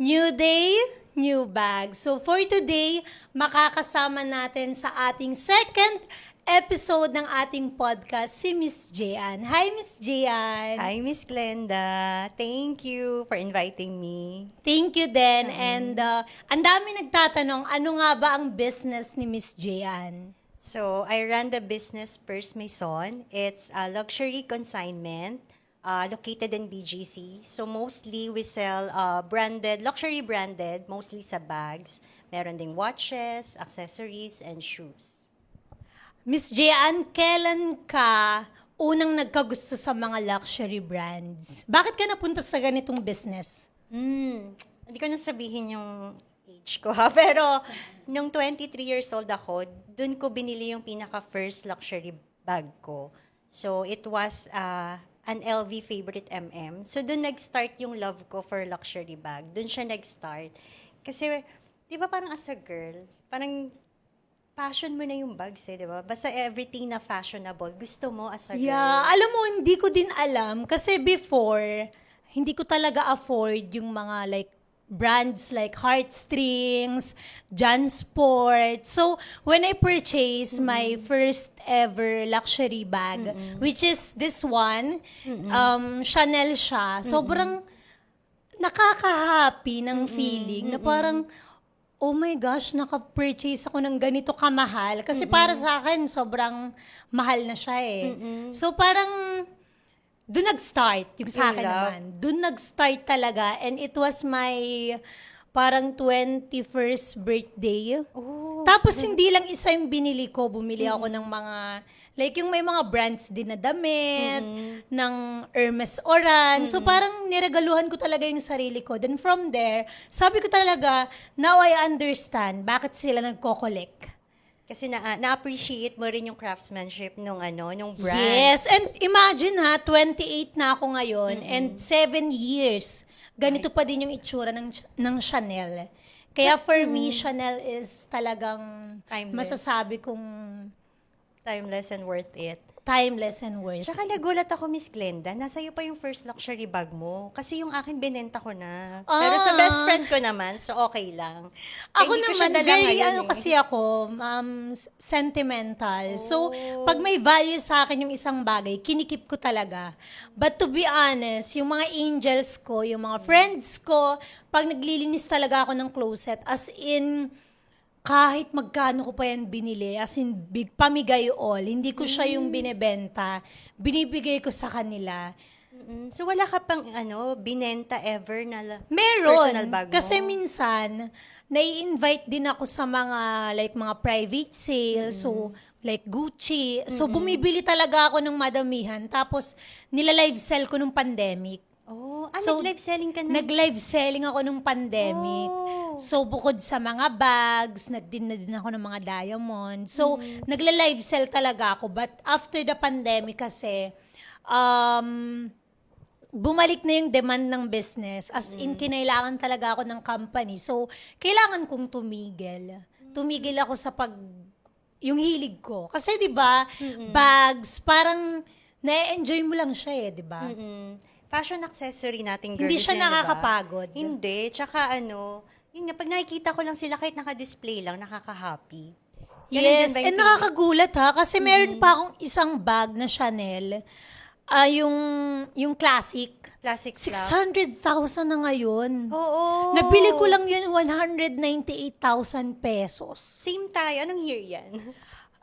New day, new bag. So for today, makakasama natin sa ating second episode ng ating podcast si Miss Jian. Hi Miss Jian. Hi, Miss Glenda. Thank you for inviting me. Thank you din. And uh, ang dami nagtatanong, ano nga ba ang business ni Miss Jian? So, I run the business Purse Maison. It's a luxury consignment uh, located in BGC. So, mostly we sell uh, branded, luxury branded, mostly sa bags. Meron ding watches, accessories, and shoes. Miss Jian, kailan ka unang nagkagusto sa mga luxury brands? Bakit ka napunta sa ganitong business? Hmm, hindi ko na sabihin yung age ko ha, pero nung 23 years old ako, dun ko binili yung pinaka first luxury bag ko. So it was uh, an LV favorite MM. So dun nag-start yung love ko for luxury bag. Dun siya nag-start. Kasi, di ba parang as a girl, parang passion mo na yung bags eh, di ba? Basta everything na fashionable, gusto mo as a girl. Yeah, alam mo, hindi ko din alam. Kasi before, hindi ko talaga afford yung mga like brands like Heartstrings, John Sport. So, when I purchased my first ever luxury bag, which is this one, um, Chanel siya, sobrang nakaka-happy ng feeling na parang, oh my gosh, naka-purchase ako ng ganito kamahal. Kasi para sa akin, sobrang mahal na siya eh. So parang, doon nag-start yung sa In akin naman. Doon nag-start talaga. And it was my parang 21st birthday. Oh, Tapos hindi lang isa yung binili ko, bumili ako ng mga like yung may mga brands din na damit, ng Hermes Oran. So parang niregaluhan ko talaga yung sarili ko. Then from there, sabi ko talaga, now I understand bakit sila nagko-collect. Kasi na, na-appreciate mo rin yung craftsmanship nung ano, nung brand. Yes, and imagine ha, 28 na ako ngayon and 7 years. Ganito pa din yung itsura ng ng Chanel. Kaya for me, Chanel is talagang Timeless. masasabi kong Timeless and worth it. Timeless and worth. Tsaka nagulat ako, Miss Glenda, nasa iyo pa yung first luxury bag mo. Kasi yung akin, binenta ko na. Pero sa Ah. best friend ko naman, so okay lang. Ako hindi naman, very ngayon ano eh. kasi ako, um, sentimental. So, Oh. pag may value sa akin yung isang bagay, kinikip ko talaga. But to be honest, yung mga angels ko, yung mga friends ko, pag naglilinis talaga ako ng closet, as in, kahit magkano ko pa yan binili, as in, big pamigay all, hindi ko siya yung binebenta, binibigay ko sa kanila. Mm-mm. So wala ka pang ano, binenta ever na la- Meron. personal bag mo? Kasi minsan, nai-invite din ako sa mga, like, mga private sale. So, like Gucci. So, bumibili talaga ako ng madamihan. Tapos, nila-live sell ko nung pandemic. Oh, ah, So, nag-live selling ka na. Nag-live selling ako nung pandemic. Oh. So, bukod sa mga bags, nagdin na din ako ng mga diamonds. So, nagla-live sell talaga ako. But after the pandemic kasi, um, bumalik na yung demand ng business. As in, kinailangan talaga ako ng company. So, kailangan kong tumigil. Tumigil ako sa pag yung hilig ko. Kasi 'di ba, bags parang na-enjoy mo lang siya eh, 'di ba? Mm-mm. Fashion accessory nating girls. Hindi siya yan, nakakapagod. Hindi. Tsaka ano, yun nga, pag nakikita ko lang sila kahit naka-display lang, nakaka-happy. Yes, and nakakagulat ha kasi meron pa akong isang bag na Chanel. Ah, yung yung classic. Classic fluff. 600,000 na ngayon. Oo. Nabili ko lang yun 198,000 pesos. Same tayo. Anong year yan?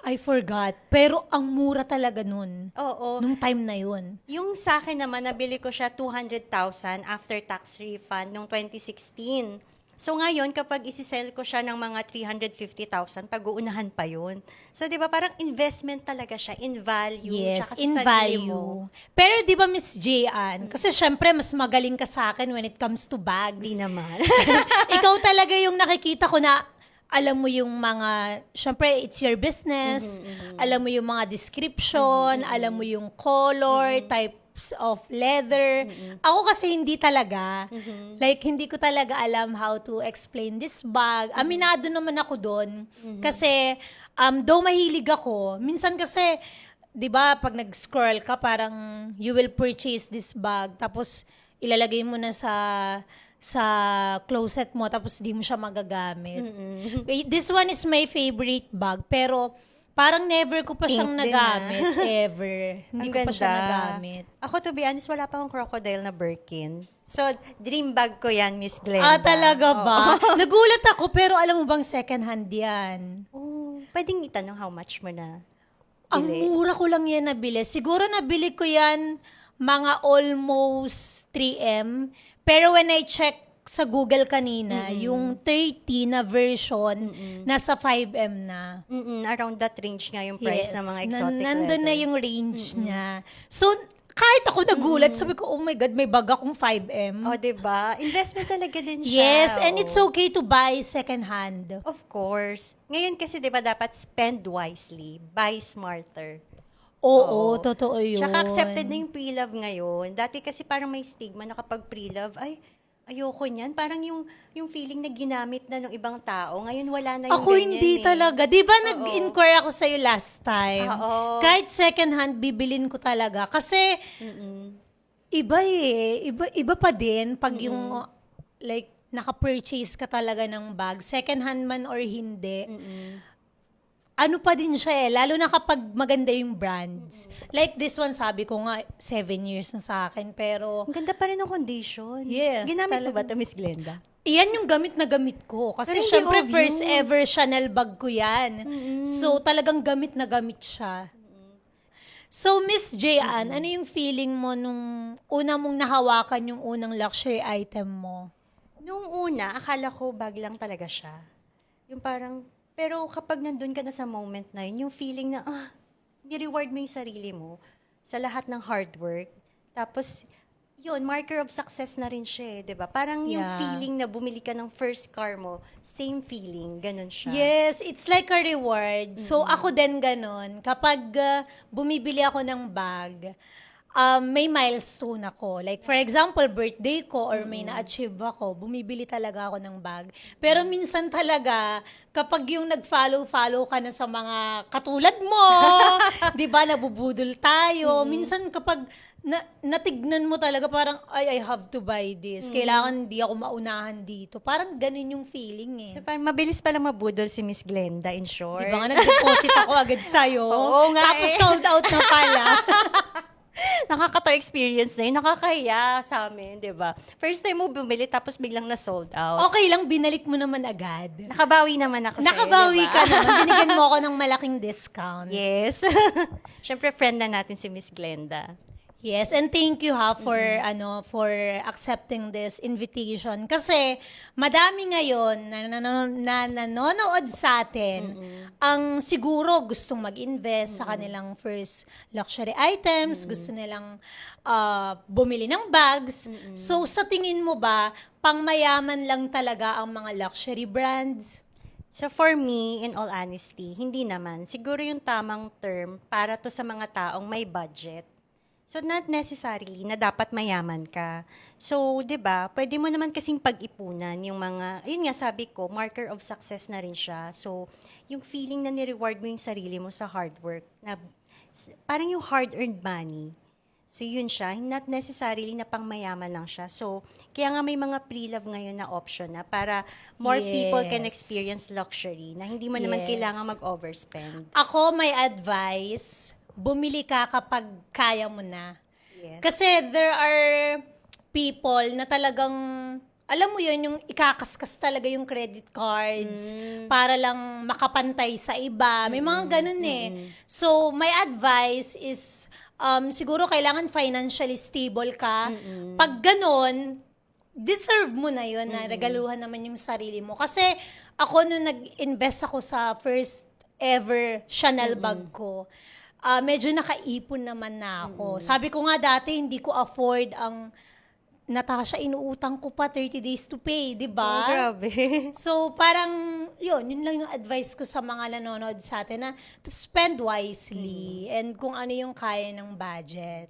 I forgot. Pero ang mura talaga nun. Oo. Nung time na yun. Yung sa akin naman, nabili ko siya 200,000 after tax refund noong 2016. So ngayon, kapag isi-sell ko siya ng mga 350,000, pag-uunahan pa yun. So di ba parang investment talaga siya in value. Yes, tsaka in value. mo. Pero di ba Miss Jian, kasi syempre mas magaling ka sa akin when it comes to bags. Di naman. Ikaw talaga yung nakikita ko na alam mo yung mga, syempre, it's your business, alam mo yung mga description, alam mo yung color, types of leather. Ako kasi hindi talaga. Like, hindi ko talaga alam how to explain this bag. Aminado naman ako doon. Kasi, um, though mahilig ako, minsan kasi, di ba, pag nag-scroll ka, parang you will purchase this bag, tapos ilalagay mo na sa sa closet mo tapos di mo siya magagamit. Wait, This one is my favorite bag pero parang never ko pa Pink siyang din, nagamit ever. Hindi Ang ko pa siya ganda. nagamit. Ako, to be honest, wala pa akong crocodile na Birkin. So, dream bag ko yan, Miss Glenda. Ah, talaga Oo. ba? Nagulat ako pero alam mo bang second hand yan? Oh, pwedeng itanong how much mo na Ang bili? mura ko lang yan nabili. Siguro nabili ko yan mga almost 3M. Pero when I check sa Google kanina, yung 30 na version, nasa 5M na. Mm-mm, around that range nga yung price ng mga exotic nan- nandun na leather. yung range niya. So, kahit ako nagulat, sabi ko, oh my God, may bag akong 5M. Oh, 'di ba? Investment talaga din siya. yes, and oh. it's okay to buy second hand. Of course. Ngayon kasi 'di ba dapat spend wisely, buy smarter. Oo, Oo. totoo yun. Tsaka accepted na yung pre-love ngayon. Dati kasi parang may stigma na kapag pre-love, ay, ayoko niyan. Parang yung, yung feeling na ginamit na ng ibang tao. Ngayon wala na yung Ako ganyan hindi eh. talaga. Di ba nag-inquire ako sa'yo last time? Oo. Kahit second hand, bibilin ko talaga. Kasi, Mm-mm. iba eh. Iba, iba pa din pag yung, like, naka-purchase ka talaga ng bag. Second hand man or hindi. Mm-mm. Ano pa din siya eh. Lalo na kapag maganda yung brands. Like this one, sabi ko nga, seven years na sa akin. Pero, Ang ganda pa rin ng condition. Yes, Ginamit mo ba ito, Miss Glenda? Iyan yung gamit na gamit ko. Kasi Pero syempre, first ever Chanel bag ko yan. So, talagang gamit na gamit siya. So, Miss Jayan, ano yung feeling mo nung una mong nahawakan yung unang luxury item mo? Nung una, akala ko bag lang talaga siya. Yung parang, pero kapag nandun ka na sa moment na yun, yung feeling na, ah, ni-reward mo yung sarili mo sa lahat ng hard work. Tapos, yun, marker of success na rin siya eh, di ba? Parang yung Yeah. feeling na bumili ka ng first car mo, same feeling, ganun siya. Yes, it's like a reward. So, ako din ganun. Kapag uh, bumibili ako ng bag, um, may milestone ako. Like, for example, birthday ko or may na-achieve ako, bumibili talaga ako ng bag. Pero minsan talaga, kapag yung nag-follow-follow ka na sa mga katulad mo, di ba, nabubudol tayo. Minsan kapag na, natignan mo talaga parang, ay, I have to buy this. Kailangan di ako maunahan dito. Parang ganun yung feeling eh. So, parang mabilis pala mabudol si Miss Glenda, in short. Di ba nga nag-deposit ako agad sa'yo? Oo nga Tapos eh. sold out na pala. Nakakatawa experience na yun. Nakakahiya sa amin, di ba? First time mo bumili, tapos biglang na-sold out. okay lang, binalik mo naman agad. Nakabawi naman ako sa'yo, Nakabawi di ba? ka naman. Binigyan mo ako ng malaking discount. Yes. Siyempre, friend na natin si Miss Glenda. Yes, and thank you ha for ano for accepting this invitation kasi madami ngayon na, na, na, na nanonood sa atin ang siguro gustong mag-invest sa kanilang first luxury items, gusto nilang ah, bumili ng bags. So sa tingin mo ba pangmayaman lang talaga ang mga luxury brands? So for me, in all honesty, hindi naman. Siguro yung tamang term para to sa mga taong may budget. So not necessarily na dapat mayaman ka. So, 'di ba? Pwede mo naman kasing pag-ipunan yung mga ayun nga sabi ko, marker of success na rin siya. So, yung feeling na ni-reward mo yung sarili mo sa hard work na parang yung hard-earned money. So, yun siya. Not necessarily na pangmayaman lang siya. So, kaya nga may mga pre-love ngayon na option na para more people can Yes. experience luxury na hindi mo naman Yes. kailangan mag-overspend. Ako may advice, bumili ka kapag kaya mo na. Yes. Kasi there are people na talagang, alam mo yun, yung ikakaskas talaga yung credit cards para lang makapantay sa iba. May mga ganun eh. So, my advice is, um, siguro kailangan financially stable ka. Pag ganun, deserve mo na yun na regaluhan naman yung sarili mo. Kasi ako nung nag-invest ako sa first ever Chanel bag ko, ah, medyo nakaipon naman na ako. Sabi ko nga dati, hindi ko afford ang Natasha, inuutang ko pa 30 days to pay, di Oh, ba? grabe. So, parang, yun, yun lang yung advice ko sa mga nanonood sa atin na to spend wisely and kung ano yung kaya ng budget.